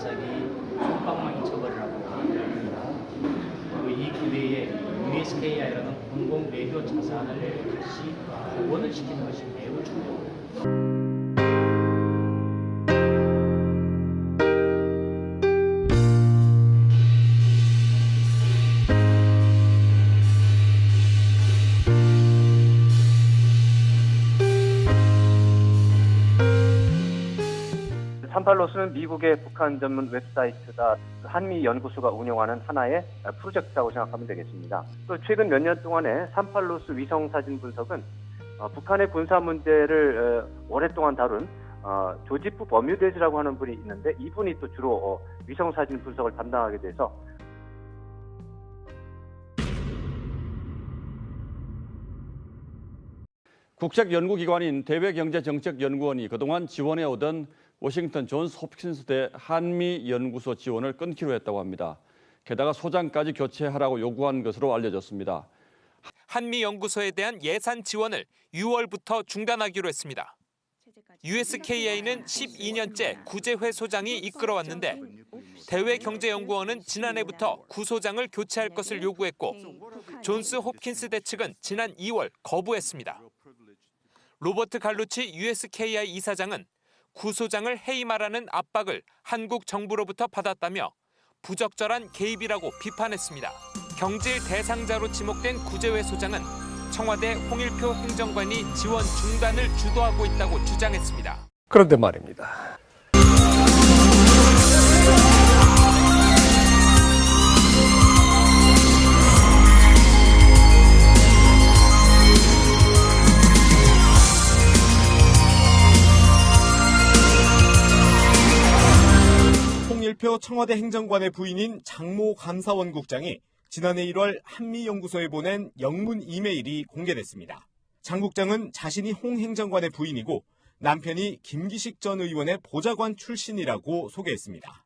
갑자기 손방망이 처벌을 하고 그리고 이 기회에 USKI라는 공공 외교 자산을 다시 복원을 시키는 것이 매우 중요합니다. 산팔로스는 미국의 북한 전문 웹사이트다 한미 연구소가 운영하는 하나의 프로젝트라고 생각하면 되겠습니다. 또 최근 몇 년 동안의 산팔로스 위성 사진 분석은 어, 북한의 군사 문제를 어, 오랫동안 다룬 어, 조지프 버뮤데즈라고 하는 분이 있는데 이분이 또 주로 어, 위성 사진 분석을 담당하게 돼서 국책연구기관인 대외경제정책연구원이 그동안 지원해오던 워싱턴 존스 홉킨스 대 한미 연구소 지원을 끊기로 했다고 합니다. 게다가 소장까지 교체하라고 요구한 것으로 알려졌습니다. 한미 연구소에 대한 예산 지원을 6월부터 중단하기로 했습니다. USKA는 12년째 구제회 소장이 이끌어왔는데 대외경제연구원은 지난해부터 구 소장을 교체할 것을 요구했고 존스 홉킨스 대 측은 지난 2월 거부했습니다. 로버트 갈루치 USKI 이사장은 구소장을 해임하라는 압박을 한국 정부로부터 받았다며 부적절한 개입이라고 비판했습니다. 경질 대상자로 지목된 구제회 소장은 청와대 홍일표 행정관이 지원 중단을 주도하고 있다고 주장했습니다. 그런데 말입니다. 홍일표 청와대 행정관의 부인인 장모 감사원 국장이 지난해 1월 한미연구소에 보낸 영문 이메일이 공개됐습니다. 장 국장은 자신이 홍 행정관의 부인이고 남편이 김기식 전 의원의 보좌관 출신이라고 소개했습니다.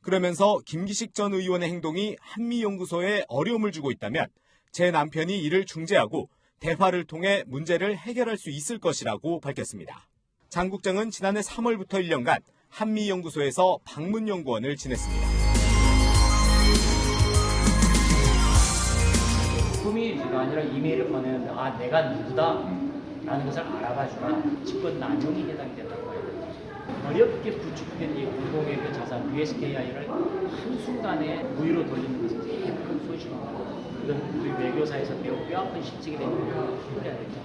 그러면서 김기식 전 의원의 행동이 한미연구소에 어려움을 주고 있다면 제 남편이 이를 중재하고 대화를 통해 문제를 해결할 수 있을 것이라고 밝혔습니다. 장 국장은 지난해 3월부터 1년간 한미연구소에서 방문연구원을 지냈습니다. 꾸미지가 아니라 이메일을 보내는데 아 내가 누구다 라는 것을 알아가주라 직권 남용이 해당이 된다고 봐야 되죠. 어렵게 구축된 이 공공외교 자산 USKI를 한순간에 무위로 돌리는 것은 매우 큰 소식입니다. 이건 우리 외교사에서 매우 뼈아픈 실직이 되는 부분을 해야 됩니다.